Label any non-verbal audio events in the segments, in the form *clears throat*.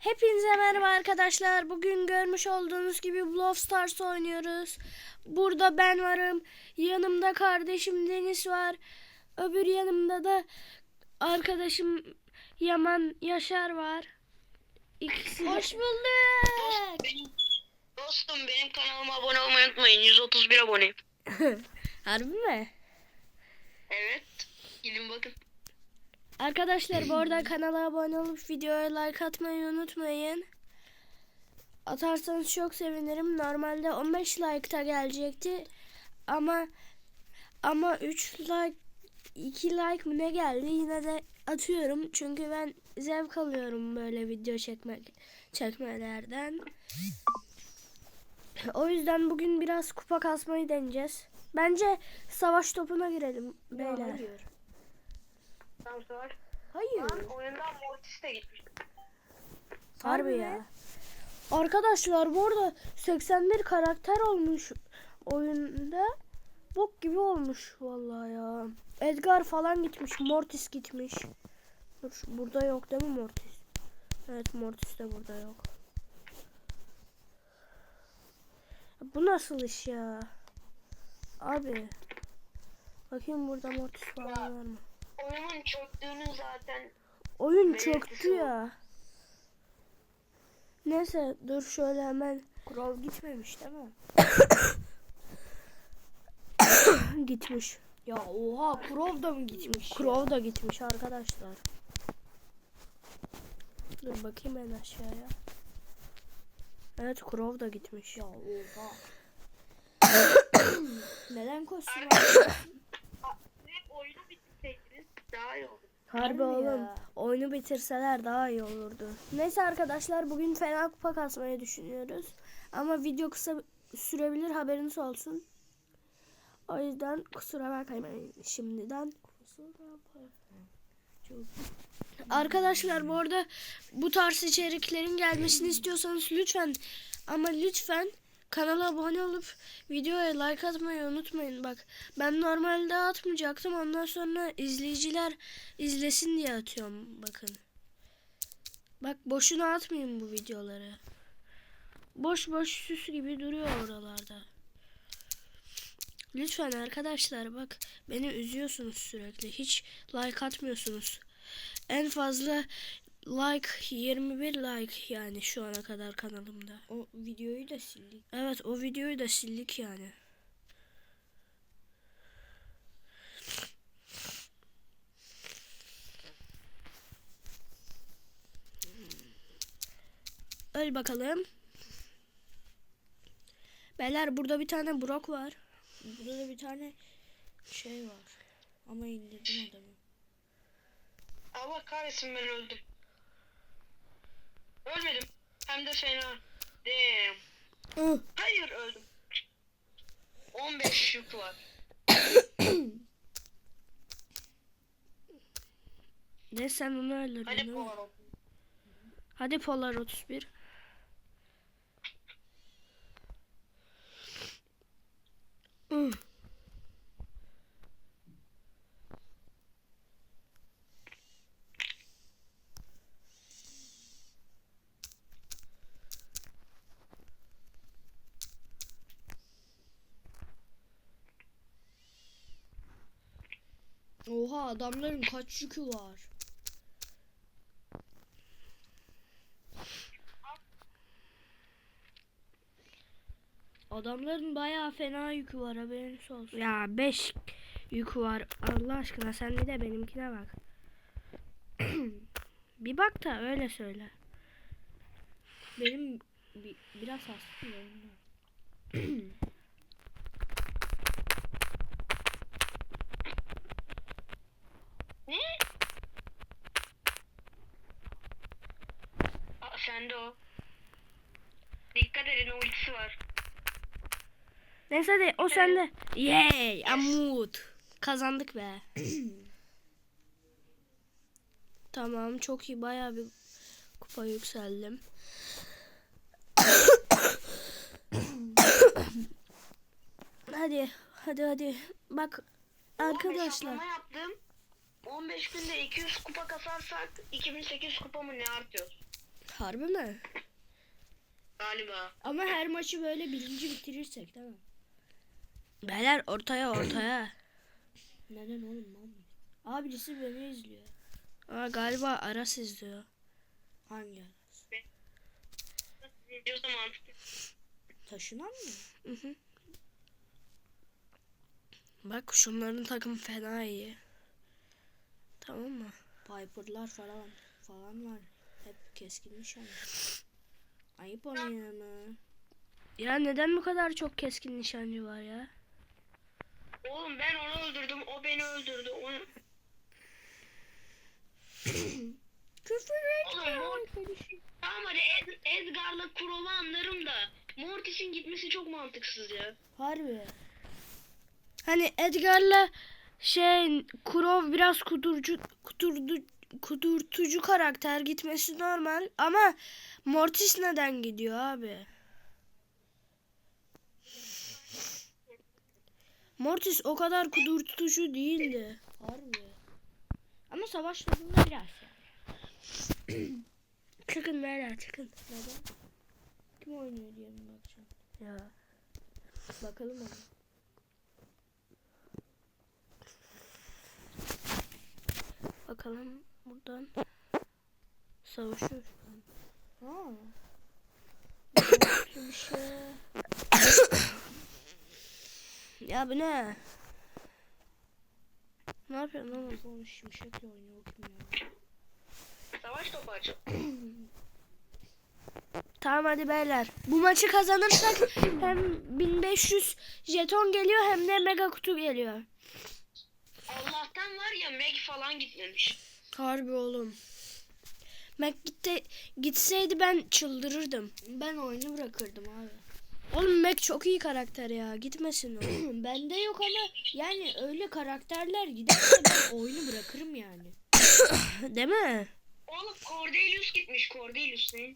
Hepinize merhaba arkadaşlar. Bugün görmüş olduğunuz gibi Brawl Stars oynuyoruz. Burada ben varım. Yanımda kardeşim Deniz var. Öbür yanımda da arkadaşım Yaman Yaşar var. İkisi. Hoş bulduk. Benim, dostum benim kanalıma abone olmayı unutmayın. 131 aboneyim. *laughs* Harbi mi? Evet. Gidin bakın. Arkadaşlar bu arada kanala abone olup videoya like atmayı unutmayın. Atarsanız çok sevinirim. Normalde 15 like'ta gelecekti. Ama ama 3 like 2 like mı ne geldi yine de atıyorum. Çünkü ben zevk alıyorum böyle video çekmek çekmelerden. O yüzden bugün biraz kupa kasmayı deneyeceğiz. Bence savaş topuna girelim beyler. Tamam. Hayır. Lan oyundan Mortis de gitmiş. Harbi ya. Arkadaşlar bu arada 81 karakter olmuş oyunda. Bok gibi olmuş vallahi ya. Edgar falan gitmiş. Mortis gitmiş. Dur, burada yok değil mi Mortis? Evet Mortis de burada yok. Bu nasıl iş ya? Abi. Bakayım burada Mortis falan var mı? Oyunun çöktüğünü zaten Oyun Belirtisi çöktü ya. Neyse dur şöyle hemen. Kural gitmemiş değil mi? *coughs* gitmiş. Ya oha Kurov da mı gitmiş? Crow da gitmiş arkadaşlar. Dur bakayım en aşağıya. Evet Crow da gitmiş. Ya oha. *coughs* Neden kostüm aldın? oyunu bitirseydiniz daha iyi olur. Harbi Harbi oğlum. ya. Oyunu bitirseler daha iyi olurdu. Neyse arkadaşlar bugün fena kupa kasmayı düşünüyoruz. Ama video kısa sürebilir haberiniz olsun. O yüzden kusura bakmayın şimdiden. Arkadaşlar bu arada bu tarz içeriklerin gelmesini istiyorsanız lütfen ama lütfen kanala abone olup videoya like atmayı unutmayın. Bak ben normalde atmayacaktım ondan sonra izleyiciler izlesin diye atıyorum bakın. Bak boşuna atmayın bu videoları. Boş boş süs gibi duruyor oralarda. Lütfen arkadaşlar bak beni üzüyorsunuz sürekli. Hiç like atmıyorsunuz. En fazla like 21 like yani şu ana kadar kanalımda. O videoyu da sildik. Evet o videoyu da sildik yani. Öl bakalım. Beyler burada bir tane Brock var. Burada da bir tane şey var. Ama indirdim adamı. Allah kahretsin ben öldüm. Ölmedim. Hem de fena. Damn. Hayır öldüm. 15 yük var. *coughs* Ne sen onu öldürdün Hadi? Polar olsun. Hadi Polar 31. Ih. Oha adamların kaç yükü var? Adamların bayağı fena yükü var haberiniz olsun. Ya 5 yükü var. Allah aşkına sen bir de benimkine bak. *clears throat* bir bak da öyle söyle. Benim bi- biraz hastayım. *clears throat* *clears throat* ondan. Ne? Aa, sende o. Dikkat edin ultisi var. Neyse hadi o sende. Yay Amut. Kazandık be. *clears throat* tamam çok iyi bayağı bir kupa yükseldim. hadi hadi hadi. Bak arkadaşlar. Hesaplama yaptım. 15 günde 200 kupa kasarsak 2800 kupa mı ne artıyor? Harbi mi? Galiba. Ama her maçı böyle birinci bitirirsek tamam. Beyler ortaya ortaya. *clears throat* Neden oğlum lan? Aa birisi beni izliyor. Aa, galiba Aras izliyor. Hangi? O zaman Taşınan mı? Hı hı. Bak şunların takım fena iyi. Tamam mı? Piper'lar falan falan var. Hep keskin nişan. Ayıp oluyor ama. Ya neden bu kadar çok keskin nişancı var ya? Oğlum ben onu öldürdüm. O beni öldürdü. Onu... *coughs* Küfür Oğlum Mortis... Tamam hadi Ed- Edgar'la Kurov'u anlarım da Mortis'in gitmesi çok mantıksız ya. Harbi. Hani Edgar'la şey Kurov biraz kudurcu kudurdu kudurtucu karakter gitmesi normal ama Mortis neden gidiyor abi? Mortis o kadar kudurtucu değildi. Harbi. Ama savaş topunda biraz yani. *clears throat* Çıkın beyler çıkın. Neden? Kim oynuyor diye mi bakacağım? Ya. Bakalım ona. Bakalım buradan savaşıyor şu an. Ha. Yoksa bir şey. Ya bu ne? Ne yapıyorsun oğlum? Oğlum şimşekle oynuyor kim ya? Savaş topu açıl. Tamam hadi beyler. Bu maçı kazanırsak hem 1500 jeton geliyor hem de mega kutu geliyor. Allah'tan var ya Meg falan gitmemiş. Harbi oğlum. Mac gitti, gitseydi ben çıldırırdım. Ben oyunu bırakırdım abi. Oğlum Mac çok iyi karakter ya. Gitmesin o. *clears throat* Bende yok ama yani öyle karakterler giderse ben *coughs* oyunu bırakırım yani. *coughs* Değil mi? Oğlum Cordelius gitmiş Cordelius ne?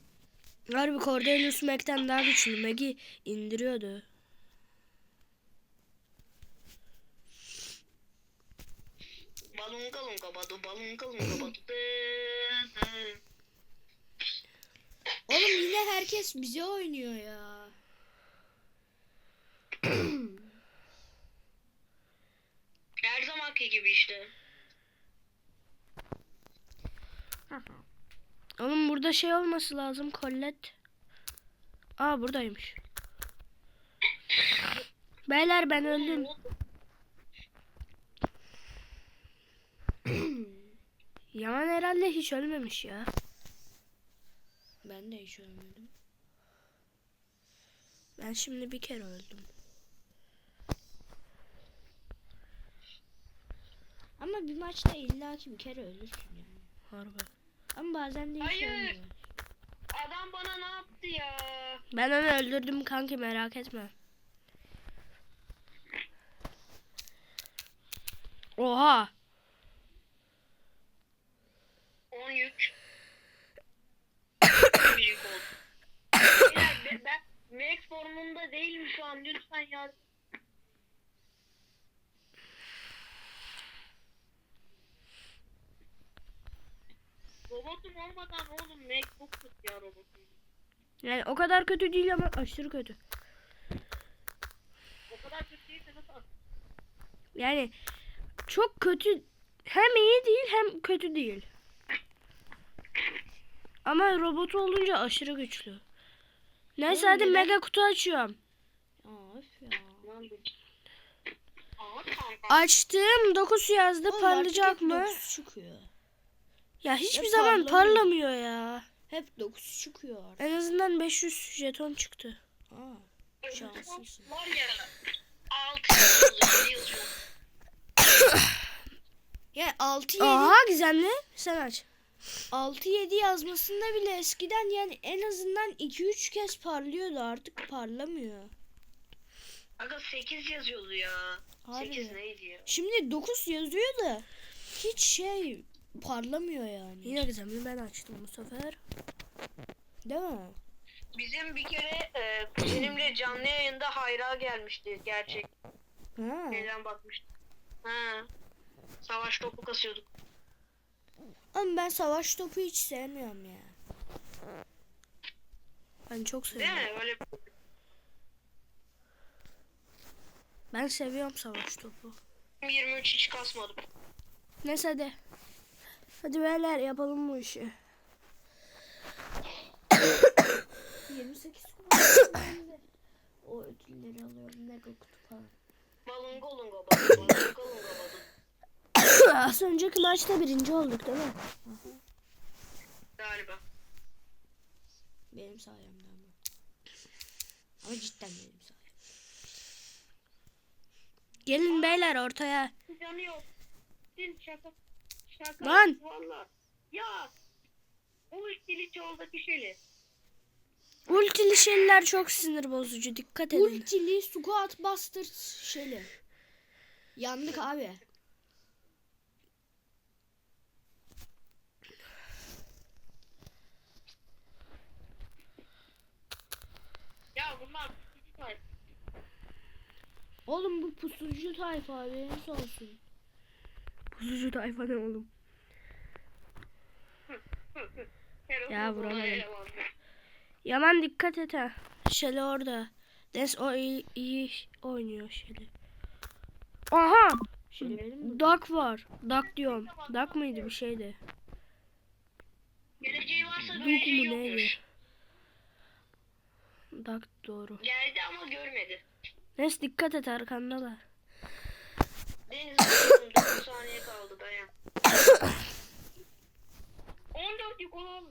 Harbi Cordelius Mac'ten daha güçlü. Mac'i indiriyordu. Balunga lunga badu balunga lunga badu. Oğlum yine herkes bize oynuyor ya. Her zamanki gibi işte. Oğlum burada şey olması lazım. Colette. Aa buradaymış. Beyler ben öldüm. Yaman herhalde hiç ölmemiş ya. Ben de hiç ölmedim. Ben şimdi bir kere öldüm. Ama bir maçta illaki bir kere ölürsün yani. Harbi. Ama bazen de hiç Hayır. ölmüyor. Adam bana ne yaptı ya? Ben onu öldürdüm kanki merak etme. Oha. Yük. Büyük oldu. Beyler, ben, ben Max formunda değilim şu an lütfen ya. Robotum olmadan oğlum çok kötü ya robotum. Yani o kadar kötü değil ama aşırı kötü. O kadar kötü değilse nasıl Yani çok kötü hem iyi değil hem kötü değil. Ama robot olunca aşırı güçlü. Neyse hadi mega kutu açıyorum. Ya. Açtım 9 yazdı Oğlum parlayacak hep mı? dokuz çıkıyor. Ya hiçbir zaman parlamıyor. parlamıyor ya. Hep 9 çıkıyor artık. En azından 500 jeton çıktı. Şanslısın. Var *coughs* ya. 6 yıl yazıyor. Ya 6 7 Aha gizemli. Sen aç. 6 7 yazmasında bile eskiden yani en azından 2 3 kez parlıyordu artık parlamıyor. Aga 8 yazıyordu ya. Harbi. 8 neydi ya? Şimdi 9 yazıyor da hiç şey parlamıyor yani. Yine gizemli ben açtım bu sefer. Değil mi? Bizim bir kere e, kuzenimle canlı yayında hayra gelmişti gerçek. Ha. Neden bakmıştık. Ha. Savaş topu kasıyorduk. Ama ben savaş topu hiç sevmiyorum ya. Ben çok Değil seviyorum. mi? Ben seviyorum savaş topu. 23 hiç kasmadım. Neyse hadi. Hadi beyler yapalım bu işi. 28 kupa. o ödülleri alıyorum. Mega kutu falan. Balunga lunga balun, balunga lunga balun. Az önceki maçta birinci olduk değil mi? Galiba. Benim sayemde ama. Ama cidden benim sayemde. Gelin beyler ortaya. Canı yok. Sil şaka. Şaka. Lan! Valla. Ya. O ikili çoldaki şeyli. Ultili şeyler çok sinir bozucu. Dikkat edin. Ultili squat buster şeyli. Yandık abi. Ya bunlar Oğlum bu pusucu tayfa haberiniz olsun. Bozucu tayfa ne oğlum? Ya vuramadım. Yaman dikkat et ha. Şeli orada. Des o iyi, iyi oynuyor Şeli. Aha! Şimdi? Duck var. Duck diyorum. Duck mıydı bir şeydi. Geleceği varsa Duck göreceği mu neydi? Duck doğru. Geldi ama görmedi. Nes dikkat et arkandalar. Deniz bakıyorum 9 saniye kaldı dayan. *coughs* 14 yük vurdum.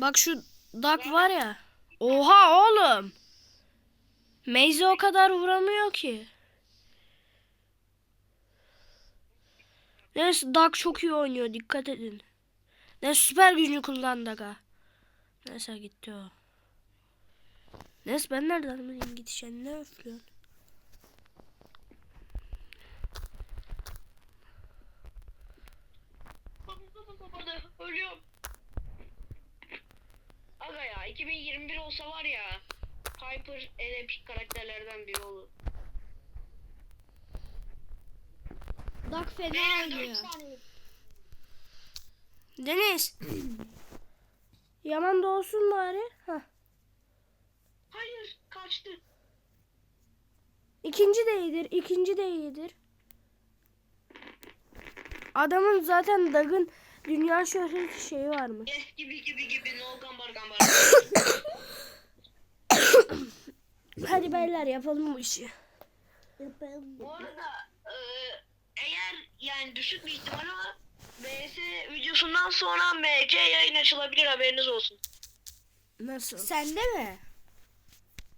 Bak şu Duck var ya. Oha oğlum. Maze o kadar vuramıyor ki. Neyse Duck çok iyi oynuyor dikkat edin. Ne süper gücünü kullandı aga. Neyse gitti o. Neyse ben nereden bileyim gideceğini ne öflüyorsun? Aga ya 2021 olsa var ya Piper en epik karakterlerden biri olur. Dak fena oynuyor. Deniz. *clears throat* Yaman da olsun bari. Hah. Hayır kaçtı. İkinci de iyidir. ikinci de iyidir. Adamın zaten Dag'ın dünya şöhreti şeyi varmış. Yes gibi gibi gibi no gambar gambar. *coughs* *coughs* Hadi beyler yapalım bu işi. Bu arada e, eğer yani düşük bir ihtimal ama BS videosundan sonra MC yayın açılabilir haberiniz olsun. Nasıl? Sende mi?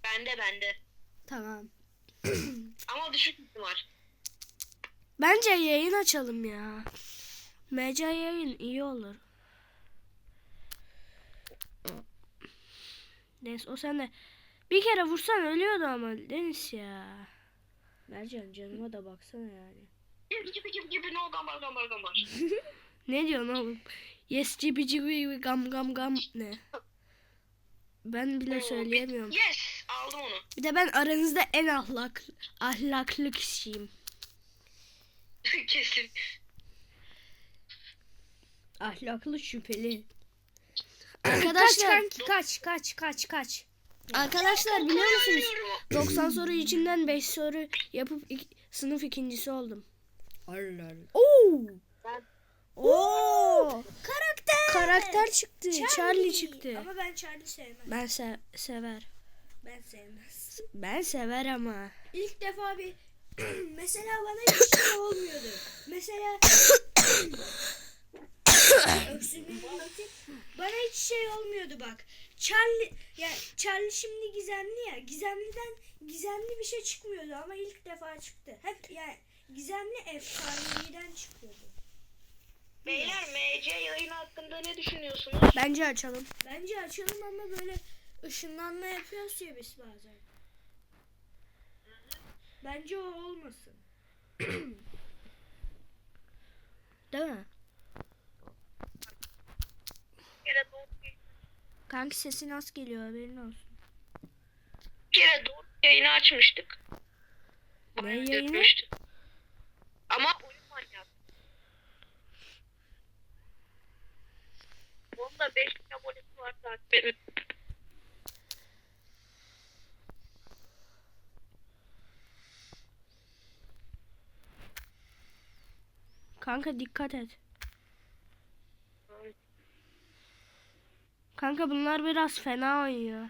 Bende bende. Tamam. *clears throat* Ama düşük ihtimal. Bence yayın açalım ya. MC yayın iyi olur. Deniz o sen de bir kere vursan ölüyordu ama Deniz ya. Mercan canıma da baksana yani. Yes gibi gibi gibi no gambar gambar gambar. *laughs* Ne diyorsun oğlum? Yes cibi cibi gam gam gam ne? Ben bile söyleyemiyorum. Yes aldım onu. Bir de ben aranızda en ahlak ahlaklı kişiyim. *laughs* Kesin. Ahlaklı şüpheli. *coughs* Arkadaşlar kaç kaç kaç kaç kaç. arkadaşlar biliyor musunuz? Ölüyorum. 90 soru içinden 5 soru yapıp ik- sınıf ikincisi oldum. Allah Allah. Oo. Ben- Oo. Karakter. Karakter çıktı. Charlie, çıktı. Ama ben Charlie sevmem. Ben se- sever. Ben sevmez. Ben sever ama. İlk defa bir *clears throat* mesela bana hiç şey olmuyordu. Mesela. *coughs* Bana hiç şey olmuyordu bak. Charlie ya Charlie şimdi gizemli ya. Gizemliden gizemli bir şey çıkmıyordu ama ilk defa çıktı. Hep yani gizemli efsaneviden çıkıyordu. Beyler MC yayın hakkında ne düşünüyorsunuz? Bence açalım. Bence açalım ama böyle ışınlanma yapıyoruz ya biz bazen. Bence o olmasın. *clears throat* Değil mi? Kanki sesin az geliyor haberin olsun. bir kere doğru yayını açmıştık. Ne yayını? dökmüştü. Ama oyun manyak. Onun da 5 bin abonesi var zaten. Kanka dikkat et. Kanka bunlar biraz fena oynuyor.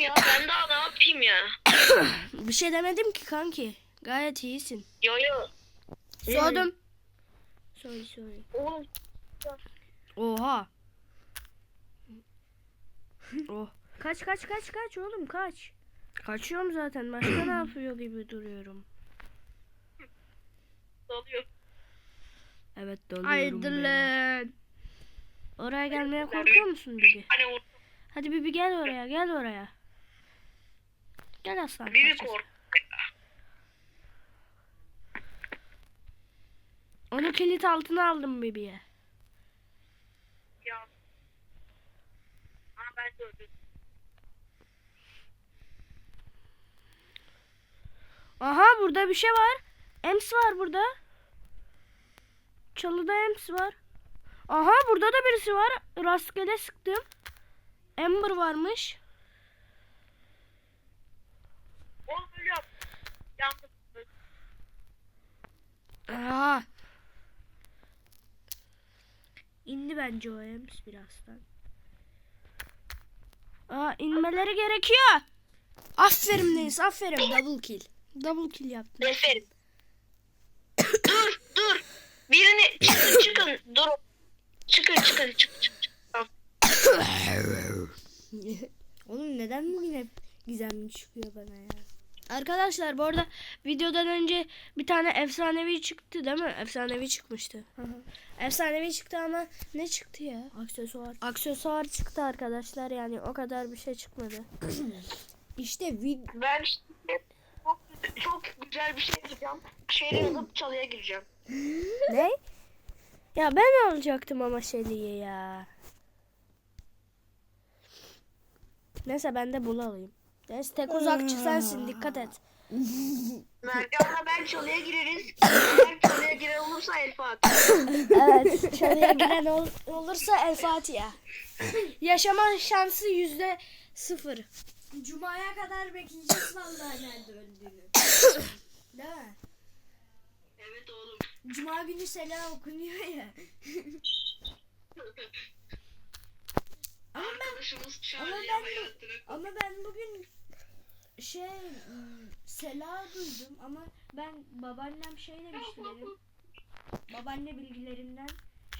ya ben daha ne yapayım ya? *coughs* Bir şey demedim ki kanki. Gayet iyisin. Yo yo. Sordum. Sorry sorry. Oğlum Oha. *coughs* oh. Kaç kaç kaç kaç oğlum kaç. Kaçıyorum zaten. Başka ne yapıyor gibi duruyorum. dalıyor. Evet dalıyorum beyler. Oraya gelmeye korkuyor musun Bibi? Hani Hadi Bibi gel oraya gel oraya. Gel aslan. bir parçası. kork. Onu kilit altına aldım Bibi'ye. Ya. Ama ben de öldüm. Aha burada bir şey var. Ems var burada. Çalıda Ems var. Aha burada da birisi var. Rastgele sıktım. Ember varmış. Oğlum ölüyorum. Yandım. Aha. İndi bence o Ems birazdan. Aa inmeleri gerekiyor. Aferin Deniz aferin double kill. Double kill yaptın. Neferim. dur dur. Birini çıkın çıkın. Dur. Çıkın çıkın çıkın çıkın. *laughs* Oğlum neden bugün hep gizemli çıkıyor bana ya? Arkadaşlar bu arada videodan önce bir tane efsanevi çıktı değil mi? Efsanevi çıkmıştı. efsanevi çıktı ama ne çıktı ya? Aksesuar. Aksesuar çıktı arkadaşlar yani o kadar bir şey çıkmadı. *clears throat* İşte vid Ben çok, çok güzel bir şey yapacağım. Şehre yazıp çalıya gireceğim. *laughs* ne? Ya ben alacaktım ama Shelly'yi ya. Neyse ben de bunu alayım. Neyse tek uzakçı sensin dikkat et. *laughs* Mercan'la ben çalıya gireriz. Eğer çalıya giren olursa Elfa at. Evet çalıya giren ol- olursa El Fatiha. Yaşama şansı yüzde sıfır. Cuma'ya kadar bekleyeceğiz vallahi nerede öldüğünü. Değil mi? Evet oğlum. Cuma günü selam okunuyor ya. Arkadaşımız çağırıyor ama ben- hayatını. Ama ben bugün şey ım, Sela duydum ama ben babaannem şey demişti benim. Babaanne bilgilerinden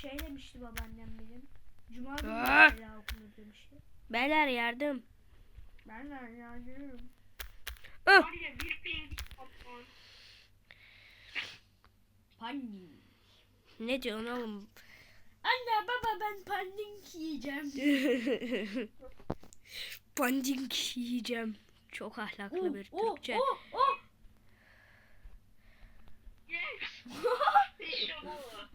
şey demişti babaannem benim. Cuma günü Ah! Sela okunur demişti. Beyler yardım. Ben de yazıyorum. Var ya bir ping. Pandik. Ne diyorsun oğlum? Anne baba ben pandik yiyeceğim. *laughs* Panding yiyeceğim. Çok ahlaklı bir Oh, Türkçe. oh, oh. *laughs*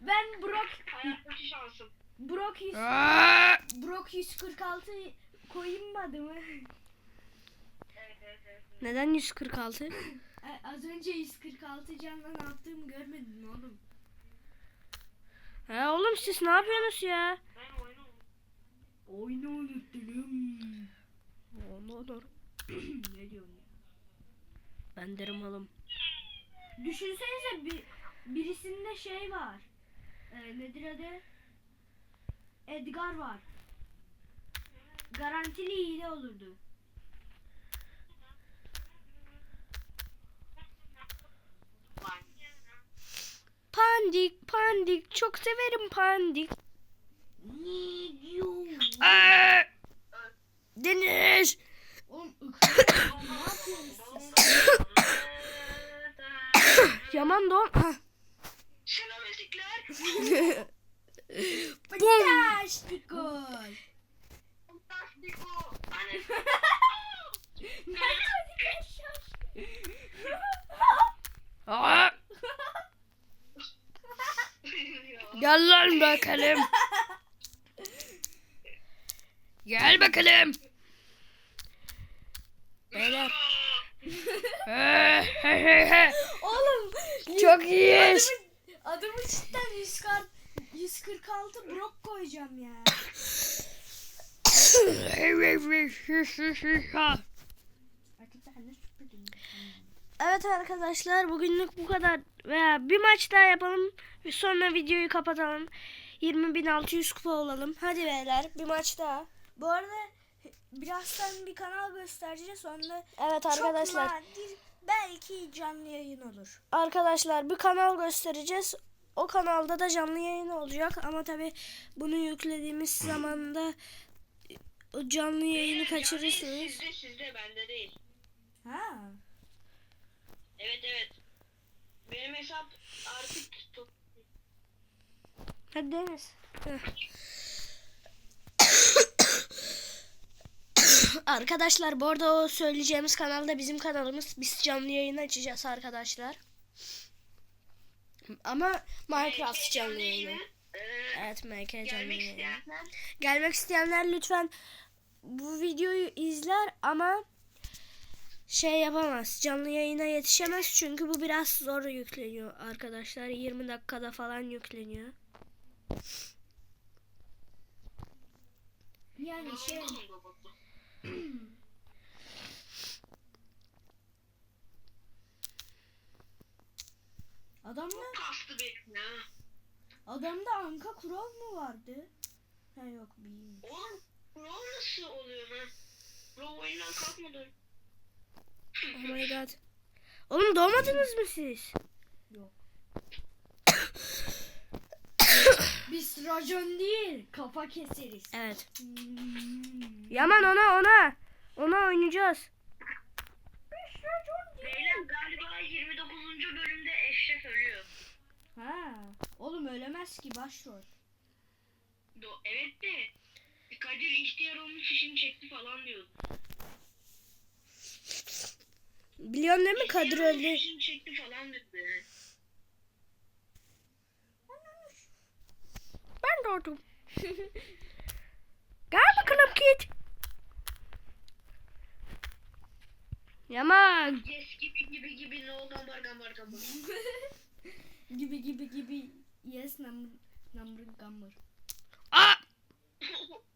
Ben Brock Hayattaki şansım. Brock, yüz, Aa! Brock 146 koyayım mı adımı? Evet evet evet. Neden 146? E, *laughs* Az önce 146 canla ne yaptığımı görmedin oğlum? Ha oğlum siz ne yapıyorsunuz ya? Ben oyunu Oyunu unuttum. Onu. Ne diyorsun ya? Ben derim oğlum. Düşünsenize bir, birisinde şey var. E, nedir adı? Edgar var. Garantili hile olurdu. Pandik, pandik. Çok severim pandik. Deniz. Oğlum ıkıyor. ne yapıyorsun sen? Yaman doğum. Selam *laughs* ezikler. Bum. Fantastikol. Fantastico. Aa! Gel lan bakalım. *laughs* Gel bakalım. Beyler. *laughs* Oğlum Çok iyiyiz. adımı cidden 140 246 brok koyacağım ya. Evet arkadaşlar bugünlük bu kadar veya bir maç daha yapalım sonra videoyu kapatalım. 20.600 kupa olalım. Hadi beyler bir maç daha. Bu arada birazdan bir kanal göstereceğiz. Sonra Evet arkadaşlar. çok nadir belki canlı yayın olur. Arkadaşlar bir kanal göstereceğiz. O kanalda da canlı yayın olacak ama tabi bunu yüklediğimiz zamanda o canlı yayını Beyler, kaçırırsınız. yani Sizde sizde bende değil. Ha. Evet evet. Benim hesap artık Hadi Deniz. Heh. *laughs* *coughs* arkadaşlar bu arada o söyleyeceğimiz kanalda bizim kanalımız. Biz canlı yayın açacağız arkadaşlar. Ama Minecraft canlı yayını. Evet MK canlı gelmek yayını. isteyenler Gelmek isteyenler lütfen bu videoyu izler ama şey yapamaz. Canlı yayına yetişemez çünkü bu biraz zor yükleniyor arkadaşlar. 20 dakikada falan yükleniyor. Yani şey *clears throat* adamda kastı benim ya. adamda anka kural mı vardı? Ha yok bilmiyorum. Oğlum pro nasıl oluyor ha? Pro oyundan kalkmadı. Oh my god. Oğlum doğmadınız mı siz? Yok. Biz racon değil kafa keseriz. Evet. Hmm. Yaman ona ona. Ona oynayacağız. Beyler galiba 29. bölümde Eşref ölüyor. Ha. Oğlum ölemez ki başrol. Do evet de Kadir ihtiyar olmuş işini çekti falan diyordu. Biliyorsun değil mi Kadir öldü. işini çekti falan dedi. Ben doğdum. Gel bakalım kit. Yaman. Yes gibi gibi gibi no gambar gambar gambar. *laughs* gibi gibi gibi. Yes number number number. Aa! *laughs*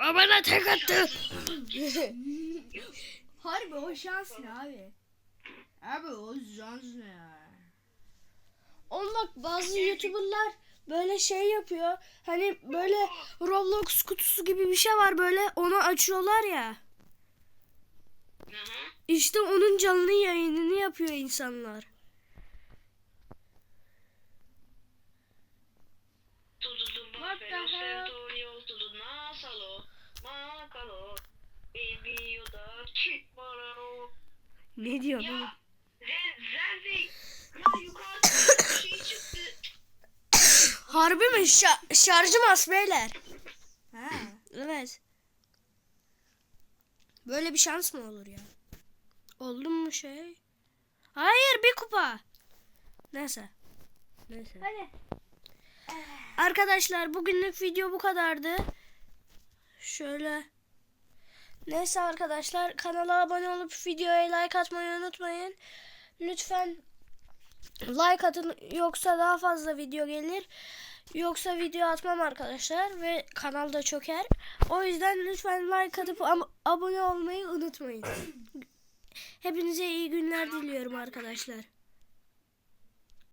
O bana tek attı. *laughs* Harbi o şans ne abi? Abi o şans ne ya? Oğlum bak bazı youtuberlar böyle şey yapıyor. Hani böyle Roblox kutusu gibi bir şey var böyle onu açıyorlar ya. İşte onun canlı yayınını yapıyor insanlar. Ne oğlum? Ya Zen Zenzi ya yukarıda bir şey çıktı. Harbi mi? Şa- şarjım az beyler. Ha. Evet. Böyle bir şans mı olur ya? Oldu mu şey? Hayır bir kupa. Neyse. Neyse. Hadi. Arkadaşlar bugünlük video bu kadardı. Şöyle. Neyse arkadaşlar kanala abone olup videoya like atmayı unutmayın. Lütfen like atın yoksa daha fazla video gelir. Yoksa video atmam arkadaşlar ve kanalda çöker. O yüzden lütfen like atıp ab- abone olmayı unutmayın. Hepinize iyi günler diliyorum arkadaşlar.